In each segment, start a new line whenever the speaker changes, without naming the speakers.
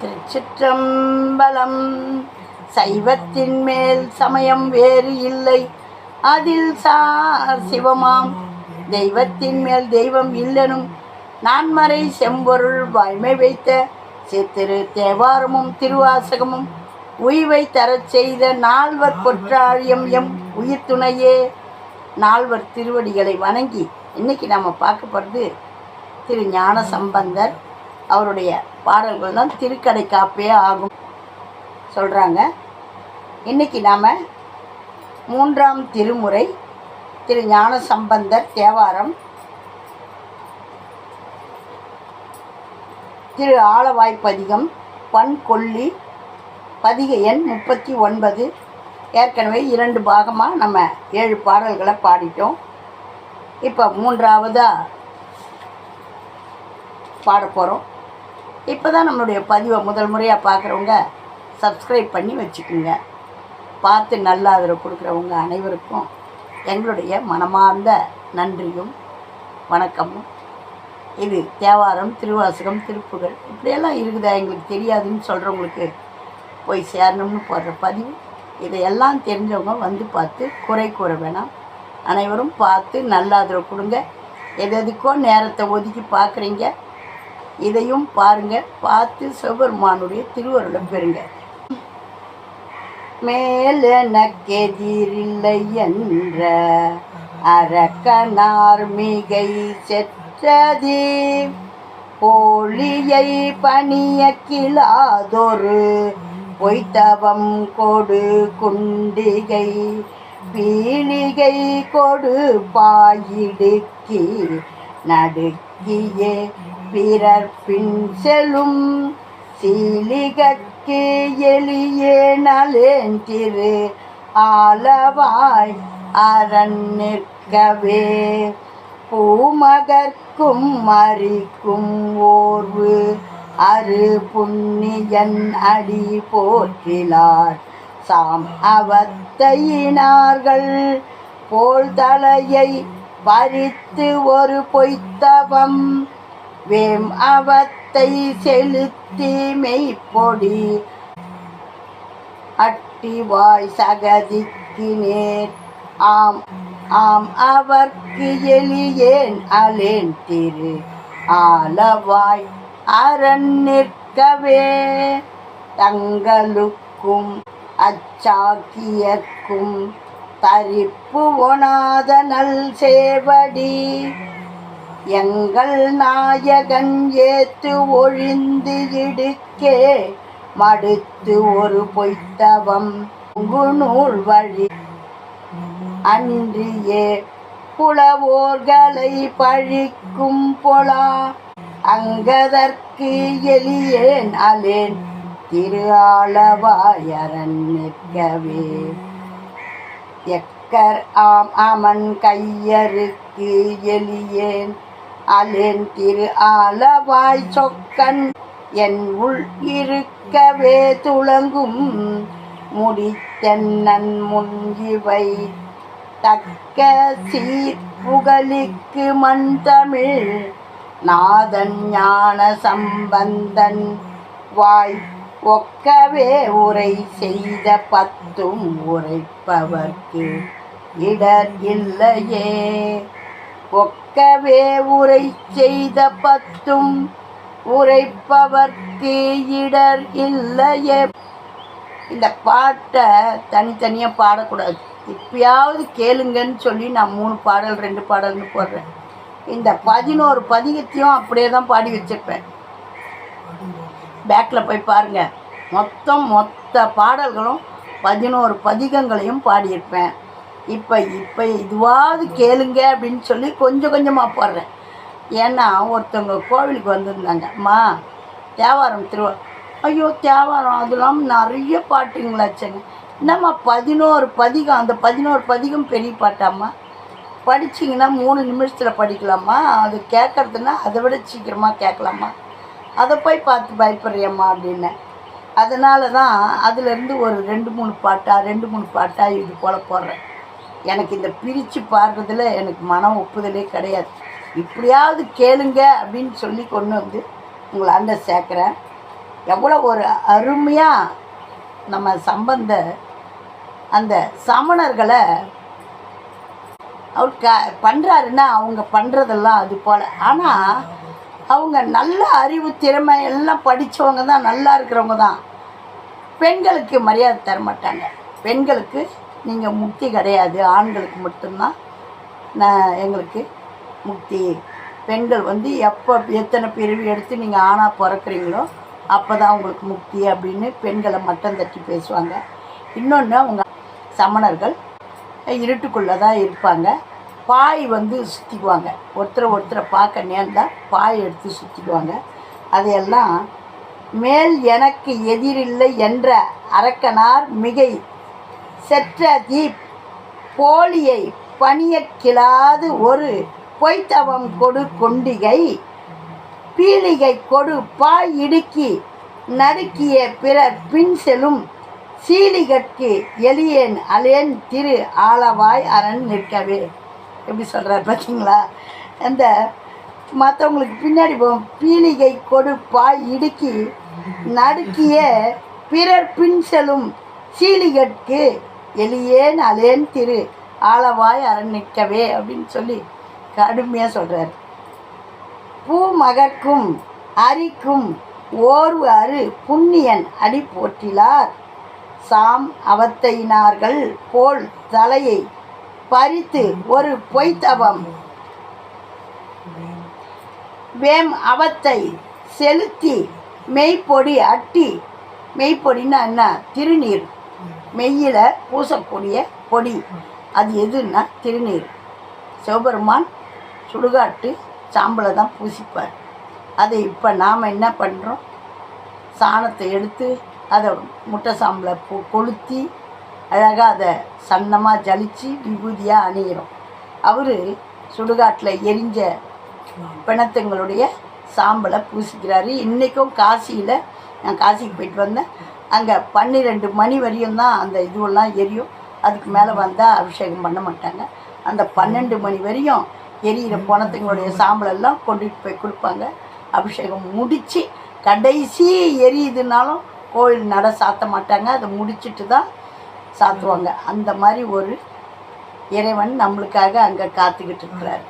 திருச்சிற்றம்பலம். சைவத்தின் மேல் சமயம் வேறு இல்லை. அதில் சார் சிவமாம். தெய்வத்தின் மேல் தெய்வம் இல்லனும். நான்மறை செம்பொருள் வாய்மை வைத்த சித்திரு தேவாரமும் திருவாசகமும் உய்வை தரச் செய்த நால்வர் பொற்றாழியம் எம் உயிர் துணையே நால்வர் திருவடிகளை வணங்கி இன்னைக்கு நம்ம பார்க்க போகிறது திரு ஞான சம்பந்தர் அவருடைய பாடல்கள் தான் திருக்கடை காப்பே ஆகும். சொல்கிறாங்க இன்னைக்கு நாம் மூன்றாம் திருமுறை திரு ஞான சம்பந்தர் தேவாரம் திரு ஆலவாய்ப்பதிகம் பண் கொல்லி பதிக எண் முப்பத்தி ஒன்பது. ஏற்கனவே இரண்டு பாகமாக நம்ம ஏழு பாடல்களை பாடிட்டோம். இப்போ மூன்றாவதாக பாட போகிறோம் இப்போ தான் நம்மளுடைய பதிவை முதல் முறையாக பார்க்குறவங்க சப்ஸ்கிரைப் பண்ணி வச்சுக்கோங்க. பார்த்து நல்ல ஆதரவு கொடுக்குறவங்க அனைவருக்கும் எங்களுடைய மனமார்ந்த நன்றியும் வணக்கமும். இது தேவாரம் திருவாசகம் திருப்புகள் இப்படியெல்லாம் இருக்குதா எங்களுக்கு தெரியாதுன்னு சொல்கிறவங்களுக்கு போய் சேரணும்னு போடுற பதிவு. இதையெல்லாம் தெரிஞ்சவங்க வந்து பார்த்து குறை கூற வேணாம். அனைவரும் பார்த்து நல்ல ஆதரவு கொடுங்க. எது எதுக்கோ நேரத்தை ஒதுக்கி பார்க்குறீங்க. இதையும் பாருங்க பார்த்து சிவபெருமானுடைய திருவருளம் பெறுங்க. மேலெனக்கெதிரில்லை என்ற அரக்கனார் மிகை செற்றதி. போலியை பணிய கிளாதொரு பொய்த்தவம் கொடு குண்டிகை பீலிகை கொடு பாயிடுக்கி நடுக்கியே பிறர் பின் செலும் சீலிகற்கு எளியே நலேந்திரு ஆலவாய் அரண் நிற்கவே. பூமகர்க்கும் மறிக்கும் ஓர்வு அரு புண்ணியன் அடி போற்றிலார். சாம் அவத்தையினார்கள் போல் தலையை பறித்து ஒரு பொய்த்தவம் வேம் அவத்தை செலுத்தி மெய்ப்பொடி? அட்டிவாய் சகதிக்கு நேர் ஆம் ஆம் அவர்க்கு எளியேன் அலேன் திரு. ஆலவாய் அரண் நிற்கவே. தங்களுக்கும் அச்சாக்கியக்கும் தரிப்பு ஒணாத நல் சேவடி. எங்கள் நாயகன் ஏத்து ஒழிந்து இடுக்கே மடுத்து ஒரு பொய்த்தவம் குநூல் வழி. அன்றியே புலவோர்களை பழிக்கும் பொலா அங்கதற்கு எளியேன் அலேன் திரு ஆளவாயரன் நிற்கவே. எக்கர் ஆம் அமன் கையருக்கு எளியேன் அலேன் திரு ஆலவாய் சொக்கன். என் உள் இருக்கவே துளங்கும். முடித்தென்னன் முன் இவை தக்க சீர் புகழிக்கு மண் தமிழ் நாதன் ஞான சம்பந்தன் வாய் ஒக்கவே உரை செய்த பத்தும் உரைப்பவர்க்கு இடர் இல்லையே. ஒக்கவே உரை செய்த பத்தும் உரைப்பவர் தீயிடர் இல்லையே. இந்த பாட்டை தனித்தனியாக பாடக்கூடாது. இப்பயாவது கேளுங்கன்னு சொல்லி நான் மூணு பாடல் ரெண்டு பாடல்னு போடுறேன். இந்த பதினோரு பதிகத்தையும் அப்படியே தான் பாடி வச்சுருப்பேன். பேக்கில் போய் பாருங்கள் மொத்தம் மொத்த பாடல்களும் பதினோரு பதிகங்களையும் பாடியிருப்பேன். இப்போ இப்போ இதுவாவது கேளுங்க அப்படின்னு சொல்லி கொஞ்சம் கொஞ்சமாக போடுறேன். ஏன்னா ஒருத்தவங்க கோவிலுக்கு வந்திருந்தாங்க. அம்மா தேவாரம் திருவா ஐயோ தேவாரம் அது இல்லாமல் நிறைய பாட்டுங்களாச்சுங்க என்னம்மா பதினோரு பதிகம் அந்த பதினோரு பதிகம் பெரிய பாட்டாம்மா? படிச்சிங்கன்னா மூணு நிமிஷத்தில் படிக்கலாமா? அது கேட்குறதுன்னா அதை விட சீக்கிரமாக கேட்கலாமா அதை போய் பார்த்து பயப்படுறியம்மா அப்படின்னேன் அதனால தான் அதுலேருந்து ஒரு ரெண்டு மூணு பாட்டாக ரெண்டு மூணு பாட்டாக இது போல் போடுறேன். எனக்கு இந்த பிரித்து பாடுறதுல எனக்கு மனம் ஒப்புதலே கிடையாது. இப்படியாவது கேளுங்க அப்படின்னு சொல்லி கொண்டு வந்து உங்களை அண்ட சேர்க்குறேன். எவ்வளோ ஒரு அருமையாக நம்ம சம்பந்த அந்த சமணர்களை அவர் க பண்ணுறாருன்னா அவங்க பண்ணுறதெல்லாம் அது போல். ஆனால் அவங்க நல்ல அறிவு திறமை எல்லாம் படித்தவங்க தான் நல்லா இருக்கிறவங்க தான். பெண்களுக்கு மரியாதை தர மாட்டாங்க பெண்களுக்கு நீங்கள் முக்தி கிடையாது. ஆண்களுக்கு மட்டும்தான். நான் எங்களுக்கு முக்தி. பெண்கள் வந்து எப்போ எத்தனை பிரிவு எடுத்து நீங்கள் ஆணாக பிறக்கிறீங்களோ அப்போ தான் உங்களுக்கு முக்தி அப்படின்னு பெண்களை மட்டம் தட்டி பேசுவாங்க. இன்னொன்று அவங்க சமணர்கள் இருட்டுக்குள்ளே தான் இருப்பாங்க. பாய் வந்து சுற்றிக்குவாங்க ஒருத்தரை ஒருத்தரை பார்க்க நேர்ந்தால் பாய் எடுத்து சுற்றிக்குவாங்க அதையெல்லாம் மேல் எனக்கு எதிரில்லை என்ற அரக்கனார் மிகை செற்றதீப் போலியை பணியக்கிலாது ஒரு பொய்த்தவம் கொடு கொண்டிகை. பீலிகை கொடு பாய் இடுக்கி நடுக்கிய பிறர் பின் செல்லும். சீலிகற்கு எளியேன் அலேன் திரு ஆளவாய் அரண் நிற்கவே. எப்படி சொல்கிறார் பார்த்தீங்களா அந்த மற்றவங்களுக்கு பின்னாடி போகும். பீலிகை கொடு பாய் இடுக்கி நடுக்கிய பிறர் பின் செல்லும். சீலிகட்கு எளியேன் அலேன் திரு ஆளவாய் அரண் அப்படின்னு சொல்லி கடுமையாக சொல்கிறார் பூ மகற்கும் அரிக்கும் ஓர்வு அரு புண்ணியன் அடி போற்றிலார். சாம் அவத்தையினார்கள் போல் தலையை பறித்து ஒரு பொய்த்தவம். வேம் அவத்தை செலுத்தி மெய்ப்பொடி அட்டி மெய்ப்பொடின்னா என்ன? திருநீர். மெய்யில் பூசக்கூடிய கொடி. அது எதுன்னா திருநீர். சிவபெருமான் சுடுகாட்டு சாம்பலை தான் பூசிப்பார். அதை இப்போ நாம் என்ன பண்ணுறோம் சாணத்தை எடுத்து அதை முட்டை சாம்பலை பொ கொளுத்தி அழகாக அதை சன்னமாக ஜலித்து விபூதியாக அணிகிறோம் அவர் சுடுகாட்டில் எரிஞ்ச பிணத்துங்களுடைய சாம்பலை பூசிக்கிறாரு. இன்றைக்கும் காசியில் நான் காசிக்கு போயிட்டு வந்தேன். அங்கே பன்னிரெண்டு மணி வரையும் தான் அந்த இதுவெல்லாம் எரியும். அதுக்கு மேலே வந்தால் அபிஷேகம் பண்ண மாட்டாங்க. அந்த பன்னெண்டு மணி வரையும் எரியிற பணத்துங்களுடைய சாம்பலெல்லாம் கொண்டுட்டு போய் கொடுப்பாங்க. அபிஷேகம் முடித்து கடைசி எரியுதுனாலும் கோயில் நட சாத்த மாட்டாங்க. அதை முடிச்சிட்டு தான் சாத்துவாங்க. அந்த மாதிரி ஒரு இறைவன் நம்மளுக்காக அங்கே காத்துக்கிட்டு இருக்கிறார்.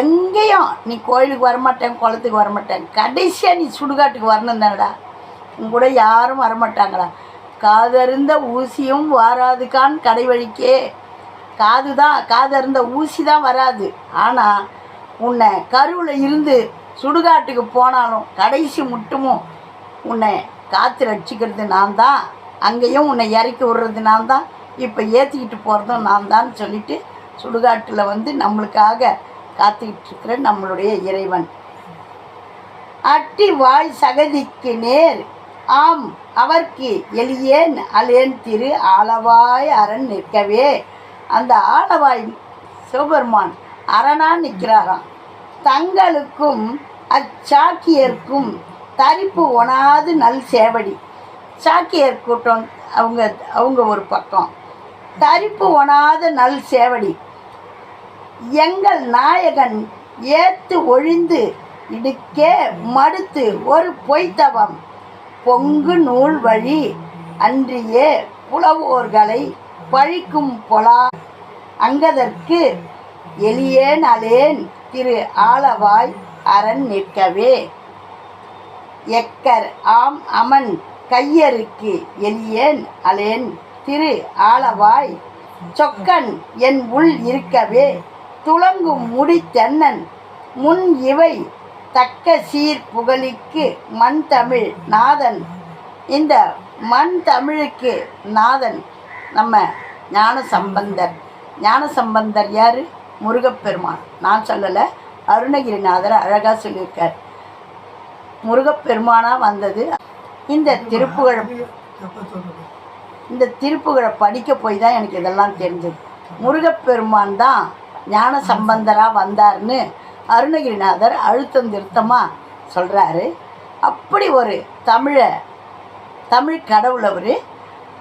எங்கேயும் நீ கோயிலுக்கு வரமாட்டேன் குளத்துக்கு வரமாட்டேன். கடைசியாக நீ சுடுகாட்டுக்கு வரணும் தானடா? உன் கூட யாரும் வரமாட்டாங்களா? காதறிந்த ஊசியும் வாராதுக்கான் கடை வழிக்கே காது தான் காதறிந்த ஊசி தான் வராது. ஆனால் உன்னை கருவில் இருந்து சுடுகாட்டுக்கு போனாலும் கடைசி முட்டுமும் உன்னை காத்து ரட்சிக்கிறது நான் தான் அங்கேயும் உன்னை இறக்கி விடுறது நான் தான் இப்போ ஏற்றிக்கிட்டு போகிறதும் நான் தான் சொல்லிட்டு சுடுகாட்டில் வந்து நம்மளுக்காக காத்துக்கிட்டு இருக்கிற நம்மளுடைய இறைவன். அட்டி வாய் சகதிக்கு நேர். ஆம் அவர்க்கு எளியேன் அலேன் திரு ஆளவாய் அரண் நிற்கவே. அந்த ஆளவாய் சிவபெருமான் அரணா நிற்கிறாராம். தங்களுக்கும் அச்சாக்கியர்க்கும் தரிப்பு ஒணாது நல் சேவடி. சாக்கியர் கூட்டம் அவங்க அவங்க ஒரு பக்கம். தரிப்பு ஒணாத நல் சேவடி. எங்கள் நாயகன் ஏத்து ஒழிந்து இடுக்கே மடுத்து ஒரு பொய்த்தவம். பொங்கு நூல் வழி அன்றியே புலவோர்களை பழிக்கும் பொலா. அங்கதற்கு எளியேன் அலேன் திரு ஆளவாய் அரண் நிற்கவே. எக்கர் ஆம் அமன் கையருக்கு எளியேன் அலேன் திரு ஆளவாய். சொக்கன் என் உள் இருக்கவே. துளங்கும் முடி தென்னன் முன் இவை தக்க சீர் புகழிக்கு மண் தமிழ் நாதன். இந்த மண் தமிழுக்கு நாதன் நம்ம ஞான சம்பந்தர் ஞான சம்பந்தர் யார்? முருகப்பெருமான். நான் சொல்லலை அருணகிரிநாதர் அழகாக சொல்லியிருக்கார். முருகப்பெருமானாக வந்தது. இந்த திருப்புகழ் இந்த திருப்புகழை படிக்க போய் தான் எனக்கு இதெல்லாம் தெரிஞ்சது. முருகப்பெருமான் தான் ஞான சம்பந்தராக வந்தார்னு அருணகிரிநாதர் அழுத்தம் திருத்தமாக சொல்கிறாரு அப்படி ஒரு தமிழை தமிழ் கடவுள் அவர்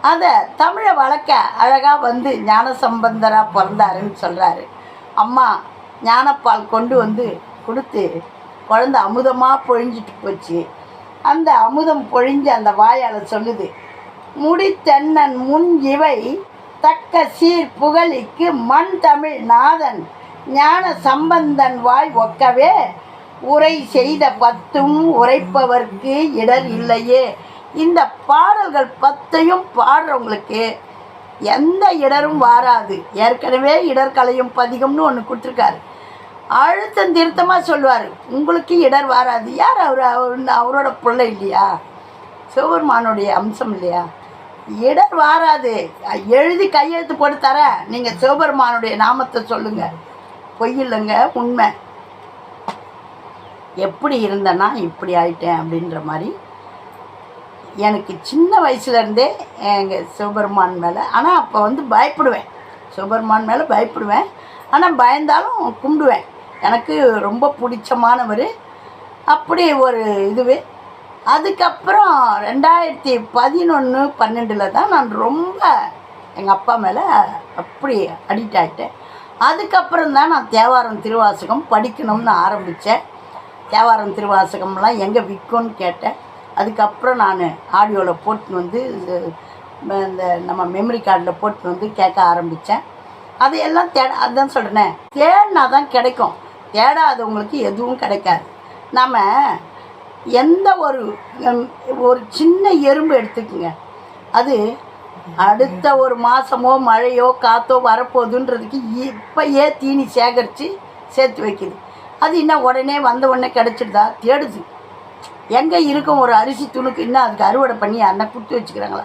அதை தமிழை வளர்க்க அழகாக வந்து ஞான சம்பந்தராக பிறந்தாருன்னு சொல்கிறாரு அம்மா ஞானப்பால் கொண்டு வந்து கொடுத்து குழந்த அமுதமாக பொழிஞ்சிட்டு போச்சு. அந்த அமுதம் பொழிஞ்சு அந்த வாயால் சொல்லுது முடித்தென்னன் முன் இவை தக்க சீர் புகழிக்கு மண் தமிழ் நாதன் ஞான சம்பந்தன் வாய் ஒக்கவே உரை செய்த பத்தும் உரைப்பவர்க்கு இடர் இல்லையே. இந்த பாடல்கள் பத்தையும் பாடுறவங்களுக்கு எந்த இடரும் வாராது. ஏற்கனவே இடர் கலையும் பதிகம்னு ஒன்று கொடுத்துருக்காரு. அழுத்தம் திருத்தமாக சொல்லுவார். உங்களுக்கு இடர் வராது. யார் அவர் அவர் அவரோட பிள்ளை இல்லையா? சிவபெருமானுடைய அம்சம் இல்லையா? இடர் வாராது. எழுதி கையெழுத்து போட்டு தரேன். நீங்கள் சிவபெருமானுடைய நாமத்தை சொல்லுங்கள் பொய் இல்லைங்க உண்மை. எப்படி இருந்தேன்னா இப்படி ஆயிட்டேன் அப்படின்ற மாதிரி. எனக்கு சின்ன வயசுலேருந்தே எங்கள் சிவபெருமான் மேலே ஆனால் அப்போ வந்து பயப்படுவேன். சிவபெருமான் மேலே பயப்படுவேன். ஆனால் பயந்தாலும் கும்பிடுவேன். எனக்கு ரொம்ப பிடிச்சமானவர். அப்படி ஒரு இதுவே. அதுக்கப்புறம் ரெண்டாயிரத்தி பதினொன்று பன்னெண்டில் தான் நான் ரொம்ப எங்கள் அப்பா மேலே அப்படி அடிக்ட் ஆகிட்டேன் அதுக்கப்புறம் தான் நான் தேவாரம் திருவாசகம் படிக்கணும்னு ஆரம்பித்தேன். தேவாரம் திருவாசகம்லாம் எங்கே விற்கும்னு கேட்டேன். அதுக்கப்புறம் நான் ஆடியோவில் போட்டுன்னு வந்து இந்த நம்ம மெமரி கார்டில் போட்டுன்னு வந்து கேட்க ஆரம்பித்தேன். அதையெல்லாம் தேட அதுதான் சொல்கிறேனே தேடினா தான் கிடைக்கும். தேடாதவங்களுக்கு எதுவும் கிடைக்காது. நம்ம எந்த ஒரு ஒரு சின்ன எறும்பு எடுத்துக்கோங்க. அது அடுத்த ஒரு மாதமோ மழையோ காற்றோ வரப்போகுதுன்றதுக்கு இப்போயே தீனி சேகரித்து சேர்த்து வைக்குது. அது இன்னும் உடனே வந்த உடனே கிடச்சிடுதா? தேடுது. எங்கே இருக்கும் ஒரு அரிசி துணுக்கு இன்னும் அதுக்கு அறுவடை பண்ணி அண்ணன் கொடுத்து வச்சுக்கிறாங்களா?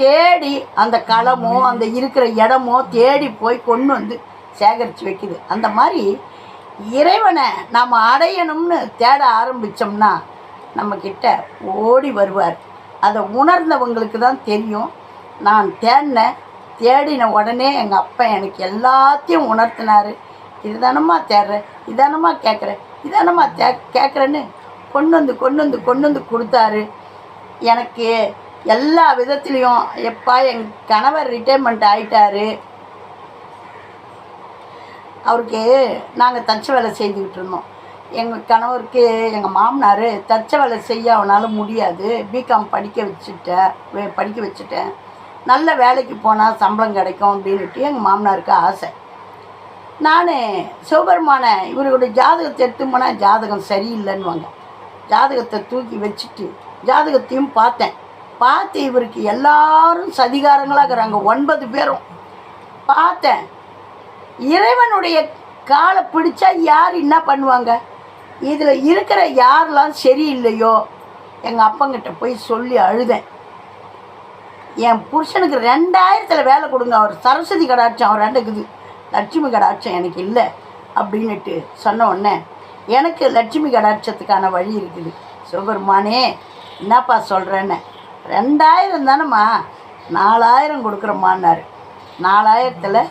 தேடி அந்த களமோ அந்த இருக்கிற இடமோ தேடி போய் கொண்டு வந்து சேகரித்து வைக்குது. அந்த மாதிரி இறைவனை நாம் அடையணும்னு தேட ஆரம்பித்தோம்னா நம்மக்கிட்ட ஓடி வருவார். அதை உணர்ந்தவங்களுக்கு தான் தெரியும். நான் தேடினேன் தேடின உடனே எங்கள் அப்பா எனக்கு எல்லாத்தையும் உணர்த்தினார். இதுதானம்மா தேடுறேன் இதானம்மா கேட்குறேன் இதானம்மா தே கேட்குறேன்னு கொண்டு வந்து கொண்டு வந்து கொண்டு வந்து கொடுத்தாரு. எனக்கு எல்லா விதத்துலேயும் எப்பா என் கணவர் ரிட்டைர்மெண்ட் ஆகிட்டார் அவருக்கு நாங்கள் தச்ச வேலை செய்துக்கிட்டு இருந்தோம். எங்கள் கணவருக்கு எங்கள் மாமனார் தச்ச வேலை செய்ய அவனால் முடியாது. பிகாம் படிக்க வச்சுட்டேன் படிக்க வச்சுட்டேன். நல்ல வேலைக்கு போனால் சம்பளம் கிடைக்கும் அப்படின்னுட்டு எங்கள் மாமனாருக்கு ஆசை. நான் சிவபெருமானை இவருடைய ஜாதகத்தை எடுத்து போனால் ஜாதகம் சரியில்லைன்னுவாங்க. ஜாதகத்தை தூக்கி வச்சுட்டு ஜாதகத்தையும் பார்த்தேன். பார்த்து இவருக்கு எல்லாரும் சதிகாரங்களாக இருக்கிறாங்க ஒன்பது பேரும். பார்த்தேன். இறைவனுடைய காலை பிடிச்சா யார் என்ன பண்ணுவாங்க? இதில் இருக்கிற யாரெல்லாம் சரியில்லையோ எங்கள் அப்பங்கிட்ட போய் சொல்லி அழுதேன். என் புருஷனுக்கு ரெண்டாயிரத்தில் வேலை கொடுங்க. அவர் சரஸ்வதி கடாட்சம் அவர் ரெண்டுக்குது லட்சுமி கடாட்சம் எனக்கு இல்லை அப்படின்னுட்டு சொன்ன உடனே எனக்கு லட்சுமி கடாட்சத்துக்கான வழி இருக்குது. சிவபெருமானே என்னப்பா சொல்கிறேன்னு ரெண்டாயிரம் தானேம்மா. நாலாயிரம் கொடுக்குறம்மான்னாரு. நாலாயிரத்தில்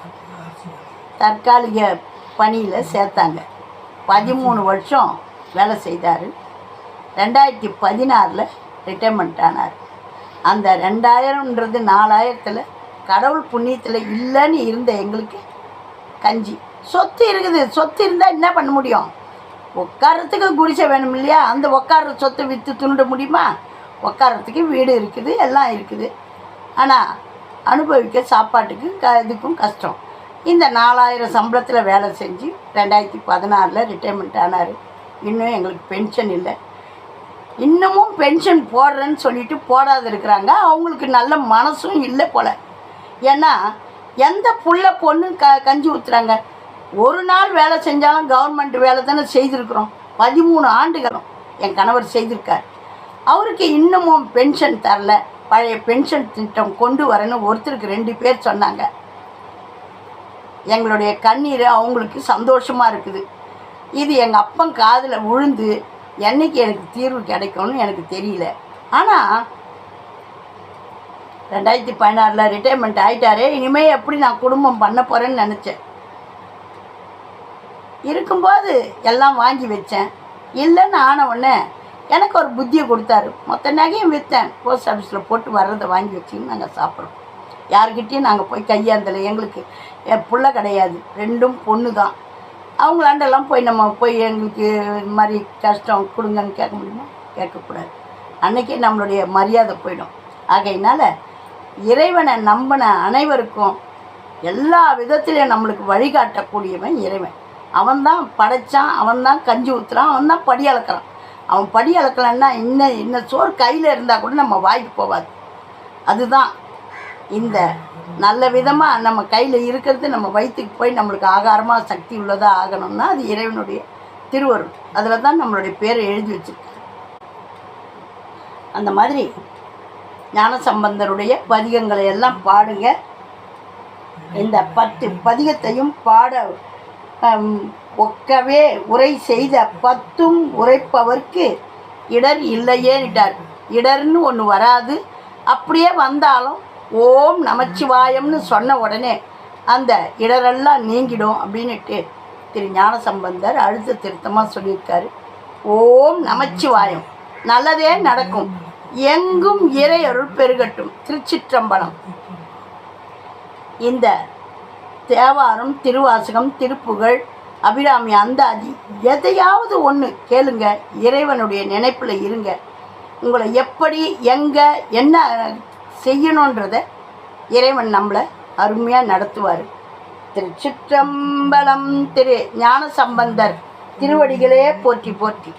தற்காலிக பணியில் சேர்த்தாங்க. பதிமூணு வருஷம் வேலை செய்தார். ரெண்டாயிரத்தி பதினாறில் ரிட்டைர்மெண்ட் ஆனார். அந்த ரெண்டாயிரம்ன்றது நாலாயிரத்தில் கடவுள் புண்ணியத்தில் இல்லைன்னு இருந்த எங்களுக்கு கஞ்சி. சொத்து இருக்குது. சொத்து இருந்தால் என்ன பண்ண முடியும்? உட்காரத்துக்கு குடிசை வேணும் இல்லையா? அந்த உட்கார சொத்தை விற்று துண்ட முடியுமா? உட்காரத்துக்கு வீடு இருக்குது எல்லாம் இருக்குது. ஆனால் அனுபவிக்க சாப்பாட்டுக்கு க இதுக்கும் கஷ்டம். இந்த நாலாயிரம் சம்பளத்தில் வேலை செஞ்சு ரெண்டாயிரத்தி பதினாறில் ரிட்டைர்மெண்ட் ஆனார். இன்னும் எங்களுக்கு பென்ஷன் இல்லை. இன்னமும் பென்ஷன் போடுறேன்னு சொல்லிட்டு போடாது இருக்கிறாங்க அவங்களுக்கு நல்ல மனசும் இல்லை போல். ஏன்னா எந்த புள்ள பொண்ணு க கஞ்சி ஊற்றுறாங்க ஒரு நாள் வேலை செஞ்சாலும் கவர்மெண்ட் வேலை தானே செய்திருக்கிறோம். பதிமூணு ஆண்டுகளும் என் கணவர் செய்திருக்கார். அவருக்கு இன்னமும் பென்ஷன் தரல. பழைய பென்ஷன் திட்டம் கொண்டு வரேன்னு ஒருத்தருக்கு ரெண்டு பேர் சொன்னாங்க. எங்களுடைய கண்ணீர் அவங்களுக்கு சந்தோஷமாக இருக்குது. இது எங்கள் அப்பன் காதில் விழுந்து என்னைக்கு எனக்கு தீர்வு கிடைக்கும்னு எனக்கு தெரியல. ஆனால் ரெண்டாயிரத்தி பதினாறில் ரிட்டைர்மெண்ட் ஆயிட்டாரே இனிமேல் எப்படி நான் குடும்பம் பண்ண போகிறேன்னு நினச்சேன். இருக்கும்போது எல்லாம் வாங்கி வச்சேன். இல்லைன்னு ஆன உடனே எனக்கு ஒரு புத்தியை கொடுத்தாரு. மொத்த நகையும் விற்றேன் போஸ்ட் ஆஃபீஸில் போட்டு வர்றதை வாங்கி வச்சுன்னு நாங்கள் சாப்பிட்றோம். யாருக்கிட்டேயும் நாங்கள் போய் கையாந்தலை. எங்களுக்கு என் பிள்ளை கிடையாது. ரெண்டும் பொண்ணு தான் அவங்களாண்டெல்லாம் போய் நம்ம போய் எங்களுக்கு இது மாதிரி கஷ்டம் கொடுங்கன்னு கேட்க முடியுமா? கேட்கக்கூடாது. அன்றைக்கே நம்மளுடைய மரியாதை போயிடும். ஆகையினால இறைவனை நம்பின அனைவருக்கும் எல்லா விதத்திலையும் நம்மளுக்கு வழிகாட்டக்கூடியவன் இறைவன். அவன்தான் படைச்சான் அவன்தான் கஞ்சி ஊற்றுறான் அவன்தான் படி அளக்கிறான். அவன் படி அளக்கலன்னா இன்னும் இன்னும் சோறு கையில் இருந்தால் கூட நம்ம வாய்க்கு போகாது அதுதான் இந்த நல்ல விதமாக நம்ம கையில் இருக்கிறது நம்ம வயிற்றுக்கு போய் நம்மளுக்கு ஆகாரமாக சக்தி உள்ளதாக ஆகணும்னா அது இறைவனுடைய திருவருள். அதில் தான் நம்மளுடைய பேரை எழுதி வச்சிருக்காரு. அந்த மாதிரி ஞானசம்பந்தருடைய பதிகங்களை எல்லாம் பாடுங்க. இந்த பத்து பதிகத்தையும் பாட ஒக்கவே உரை செய்த பத்தும் உரைப்பவர்க்கு இடர் இல்லையேன்னுட்டார். இடர்னு ஒன்று வராது. அப்படியே வந்தாலும் ஓம் நமச்சிவாயம்னு சொன்ன உடனே அந்த இடரெல்லாம் நீங்கிடும் அப்படின்னுட்டு திரு ஞானசம்பந்தர் அடுத்த திருத்தமாக சொல்லியிருக்காரு. ஓம் நமச்சிவாயம். நல்லதே நடக்கும். எங்கும் இறை அருள் பெருகட்டும். திருச்சிற்றம்பலம். இந்த தேவாரம் திருவாசகம் திருப்புகழ் அபிராமி அந்தாதி எதையாவது ஒன்று கேளுங்க. இறைவனுடைய நினைப்பில் இருங்க. உங்களை எப்படி எங்கே என்ன செய்யணுன்றத இறைவன் நம்மளை அருமையாக நடத்துவார். திருச்சிற்றம்பலம் திரு ஞான சம்பந்தர் திருவடிகளே போற்றி போற்றி.